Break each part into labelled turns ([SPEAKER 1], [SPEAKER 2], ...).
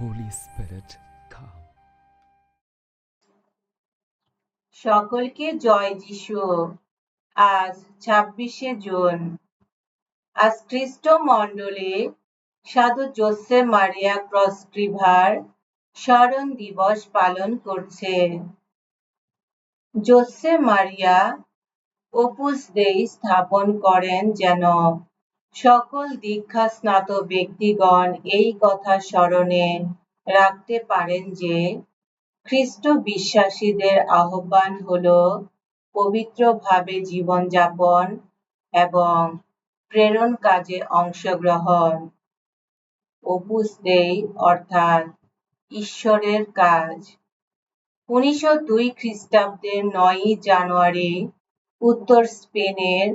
[SPEAKER 1] Holy Spirit, come.
[SPEAKER 2] সকলকে জয় যিশু। আজ ছাব্বিশে জুন। আজ খ্রিস্ট মণ্ডলে সাধু জোসে মারিয়া ক্রসক্রিভার স্মরণ দিবস পালন করছে। জোসে মারিয়া অপুস দেই স্থাপন করেন যেন সকল দীক্ষা স্নাত ব্যক্তিগণ এই কথা স্মরণে রাখতে পারেন যে, খ্রিস্ট বিশ্বাসীদের আহ্বান হল পবিত্রভাবে জীবনযাপন এবং প্রেরণ কাজে অংশগ্রহণ। অপুস অর্থাৎ ঈশ্বরের কাজ। উনিশশো দুই খ্রিস্টাব্দের নয়ই জানুয়ারি উত্তর স্পেনের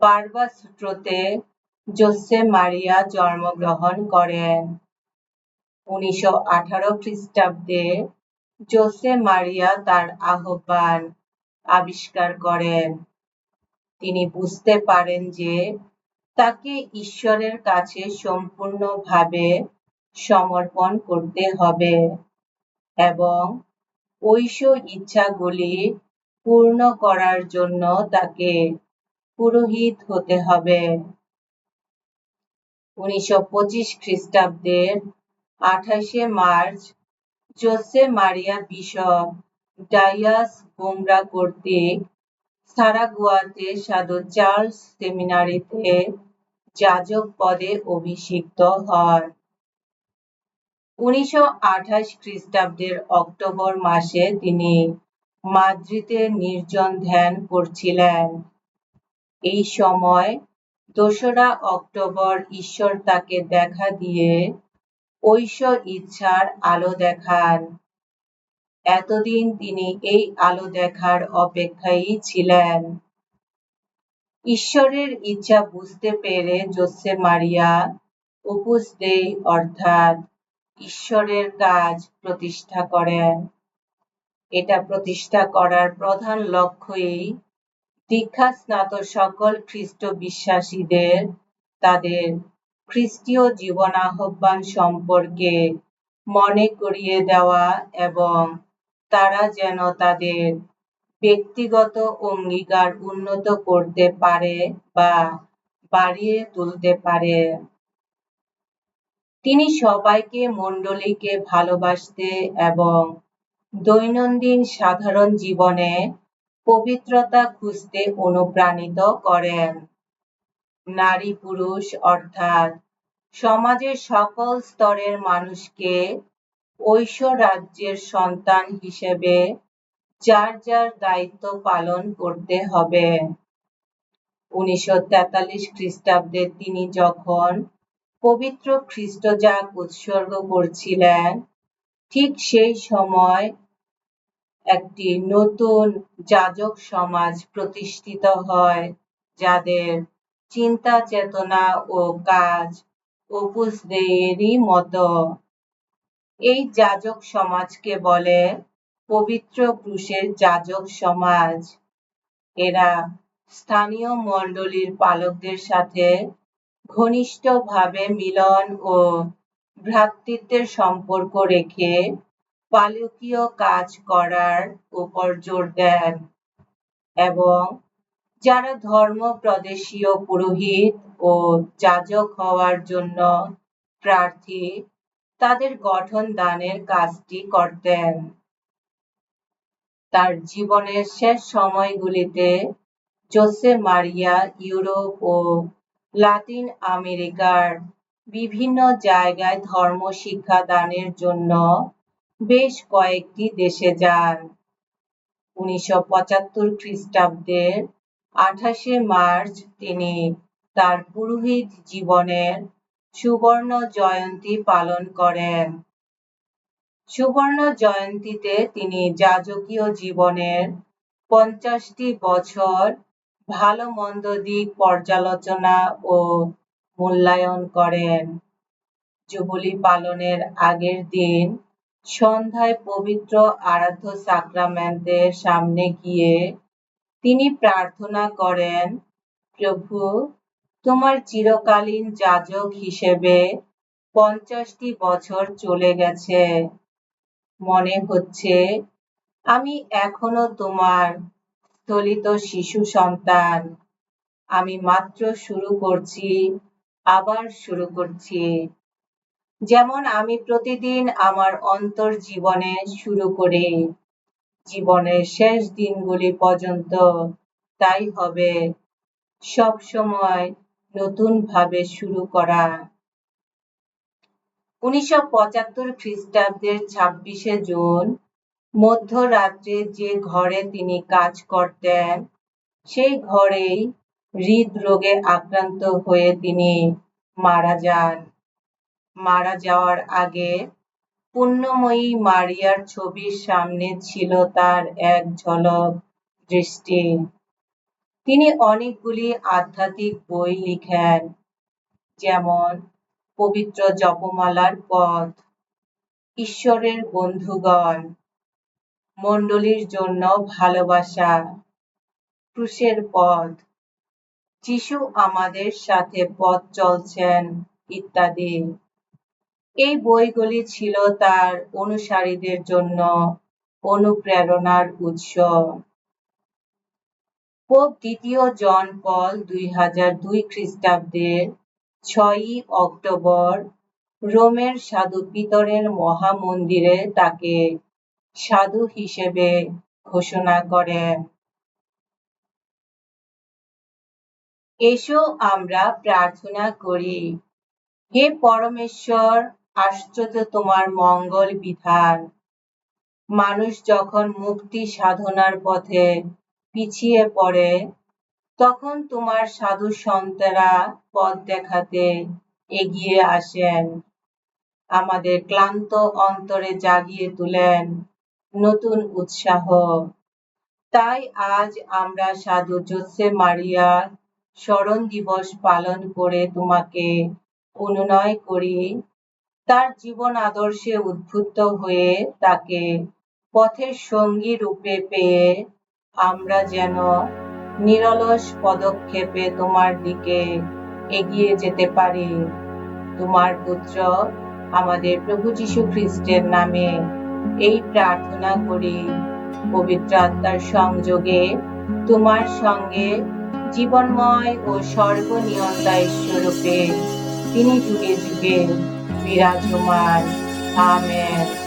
[SPEAKER 2] বারবাসুট্রোতে জোসে মারিয়া জন্মগ্রহণ করেন। উনিশশো আঠারো খ্রিস্টাব্দে জোসে মারিয়া তার আহ্বান আবিষ্কার করেন। তিনি বুঝতে পারেন যে তাকে ঈশ্বরের কাছে সম্পূর্ণভাবে সমর্পণ করতে হবে এবং ঐশ ইচ্ছাগুলি পূর্ণ করার জন্য তাকে পুরোহিত হতে হবে। উনিশশো পঁচিশ খ্রিস্টাব্দের আঠাশে March Jose Maria bishop Dias গোমরা কর্তৃক সারাগুয়াতে সাধু চার্লস সেমিনারিতে যাজক পদে অভিষিক্ত হন উনিশশো আঠাশ খ্রিস্টাব্দের অক্টোবর মাসে তিনি মাদ্রিদে নির্জন ধ্যান করছিলেন। এই সময় দোসরা অক্টোবর ঈশ্বর তাকে দেখা দিয়ে ঐশ ইচ্ছার আলো দেখান। এতদিন তিনি এই আলো দেখার অপেক্ষায় ছিলেন। ঈশ্বরের ইচ্ছা বুঝতে পেরে জোসে মারিয়া উপুস দেই অর্থাৎ ঈশ্বরের কাজ প্রতিষ্ঠা করেন। এটা প্রতিষ্ঠা করার প্রধান লক্ষ্যই দীক্ষা স্নাত সকল খ্রিস্ট বিশ্বাসীদের তাদের খ্রিস্টীয় জীবন আহ্বান সম্পর্কে মনে করিয়ে দেওয়া এবং তারা যেন তাদের ব্যক্তিগত অঙ্গীকার উন্নত করতে পারে বা বাড়িয়ে তুলতে পারে। তিনি সবাইকে মণ্ডলীকে ভালোবাসতে এবং দৈনন্দিন সাধারণ জীবনে পবিত্রতা খুঁজতে অনুপ্রাণিত করেন। নারী পুরুষ অর্থাৎ সমাজের সকল স্তরের মানুষকে ঐশ রাজ্যের সন্তান হিসেবে যার যার দায়িত্ব পালন করতে হবে। উনিশশো তেতাল্লিশ খ্রিস্টাব্দে তিনি যখন পবিত্র খ্রিস্টজাগ উৎসর্গ করছিলেন, ঠিক সেই সময় একটি নতুন যাজক সমাজ প্রতিষ্ঠিত হয়, যাদের চিন্তা চেতনা ও কাজ উপোস দেয়েরই মতো। এই যাজক সমাজকে বলে পবিত্র পুরুষের যাজক সমাজ। এরা স্থানীয় মণ্ডলীর পালকদের সাথে ঘনিষ্ঠভাবে মিলন ও ভ্রাতৃত্বের সম্পর্ক রেখে পালকীয় কাজ করার উপর জোর দেন এবং যারা ধর্ম প্রদেশীয় পুরোহিত ও যাজক হওয়ার জন্য প্রার্থী, তাদের গঠন দানের কাজটি করতেন। তার জীবনের শেষ সময়গুলিতে জোসে মারিয়া ইউরোপ ও লাতিন আমেরিকার বিভিন্ন জায়গায় ধর্ম শিক্ষা দানের জন্য বেশ কয়েকটি দেশে যান। উনিশশো পঁচাত্তর খ্রিস্টাব্দের আঠাশে মার্চ তিনি তার পুরোহিত জীবনের সুবর্ণ জয়ন্তী পালন করেন। সুবর্ণ জয়ন্তীতে তিনি যাজকীয় জীবনের পঞ্চাশটি বছর ভালো মন্দ দিক পর্যালোচনা ও মূল্যায়ন করেন। জুবলি পালনের আগের দিন সন্ধ্যায় পবিত্র আরাধ্য সাক্রামেন্টের সামনে গিয়ে তিনি প্রার্থনা করেন, প্রভু, তোমার চিরকালীন যাজক হিসেবে পঞ্চাশটি বছর চলে গেছে। মনে হচ্ছে আমি এখনও তোমার স্থলিত শিশু সন্তান। আমি মাত্র শুরু করছি, আবার শুরু করছি। যেমন আমি প্রতিদিন আমার অন্তর জীবনে শুরু করি। জীবনের শেষ দিনগুলি পর্যন্ত তাই হবে। সব সময় নতুন ভাবে শুরু করা। উনিশশো পঁচাত্তর খ্রিস্টাব্দের ছাব্বিশে জুন, মধ্যরাত্রে যে ঘরে তিনি কাজ করতেন, সেই ঘরেই হৃদরোগে আক্রান্ত হয়ে তিনি মারা যান। মারা যাওয়ার আগে পুণ্যময়ী মারিয়ার ছবির সামনে ছিল তার এক ঝলক দৃষ্টি। তিনি অনেকগুলি আধ্যাত্মিক বই লিখেন, যেমন পবিত্র জপমালার পথ, ঈশ্বরের বন্ধুগণ, মণ্ডলীর জন্য ভালোবাসা, ক্রুশের পথ, যিশু আমাদের সাথে পথ চলছেন ইত্যাদি। এই বইগুলি ছিল তার অনুসারীদের জন্য অনুপ্রেরণার উৎস। পোপ দ্বিতীয় জন পল দুই হাজার দুই খ্রিস্টাব্দের ছয়ই অক্টোবর রোমের সাধু পিতরের মহামন্দিরে তাকে সাধু হিসেবে ঘোষণা করেন। এসো আমরা প্রার্থনা করি, হে পরমেশ্বর আশ্চর্য তোমার মঙ্গল বিধান। মানুষ যখন মুক্তি সাধনার পথে পিছিয়ে পড়ে, তখন তোমার সাধু সন্তেরা পথ দেখাতে এগিয়ে আসেন। আমাদের ক্লান্ত অন্তরে জাগিয়ে তুলেন নতুন উৎসাহ। তাই আজ আমরা সাধু জোসে মারিয়া স্মরণ দিবস পালন করে তোমাকে অনুনয় করি। তার জীবন আদর্শে উদ্বুদ্ধ হয়ে তাকে পথের সঙ্গী রূপে পেয়ে আমরা যেন নিরলস পদক্ষেপে তোমার দিকে এগিয়ে যেতে পারি। তোমার পুত্র আমাদের প্রভু যীশু খ্রিস্টের নামে এই প্রার্থনা করি। পবিত্র আত্মার সংযোগে তোমার সঙ্গে জীবনময় ও সর্বনিয়ন্তা ঈশ্বরূপে তিনি যুগে যুগে Amén.